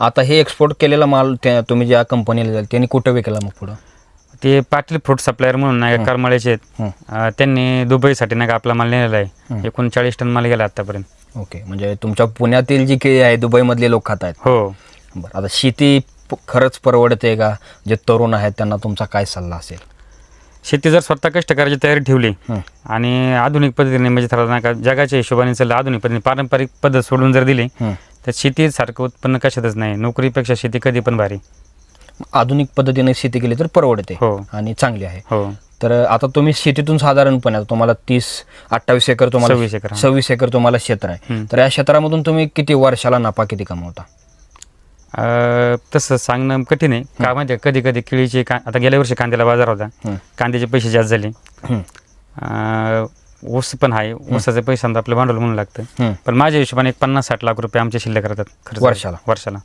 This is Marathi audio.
आता हे एक्सपोर्ट केलेला माल त्या तुम्ही ज्या कंपनीला जाईल त्यांनी कुठं विकला मग पुढं? ते पाटील फ्रूट सप्लायर म्हणून नाही का करमाळ्याचे आहेत हं. अं, त्यांनी दुबईसाठी नाही का आपला माल नेलेला आहे. एकूण चाळीस टन माल गेला आतापर्यंत. ओके म्हणजे तुमच्या पुण्यातील जी केळी आहे दुबईमधले लोक खात आहेत. हो. बरं आता शेती प- खरंच परवडते का? जे तरुण आहेत त्यांना तुमचा काय सल्ला असेल? शेती जर स्वतः कष्ट करायची तयारी ठेवली हं. आणि आधुनिक पद्धतीने म्हणजे ठरवलं नाही का जगाच्या हिशोबाने चाललं आधुनिक पद्धतीने पारंपरिक पद्धत सोडून जर दिली हं. तर शेतीसारखं उत्पन्न कशातच नाही नोकरीपेक्षा शेती कधी पण भारी आधुनिक पद्धतीने शेती केली तर परवडते हो. आणि चांगली आहे हो तर आता तुम्ही शेतीतून साधारणपणे आता तुम्हाला तीस अठ्ठावीस एकर तुम्हाला सव्वीस एकर, हा. सव्वीस एकर तुम्हाला क्षेत्र आहे. तर या क्षेत्रामधून तुम्ही किती वर्षाला नफा किती कमवता अं, तसं सांगणं कठीण आहे का माहिती आहे कधी कधी केळीचे का आता गेल्या वर्षी कांद्याला बाजार होता हं. कांद्याचे पैसे जास्त झाले हं. अं, ऊस पण आहे. ऊसाचे पैसे आपलं भांडवल म्हणून लागतं. पण माझ्या हिशोबाने एक पन्नास साठ लाख रुपये आमचे शिल्लक राहतात खर्च. वर्षाला? वर्षाला.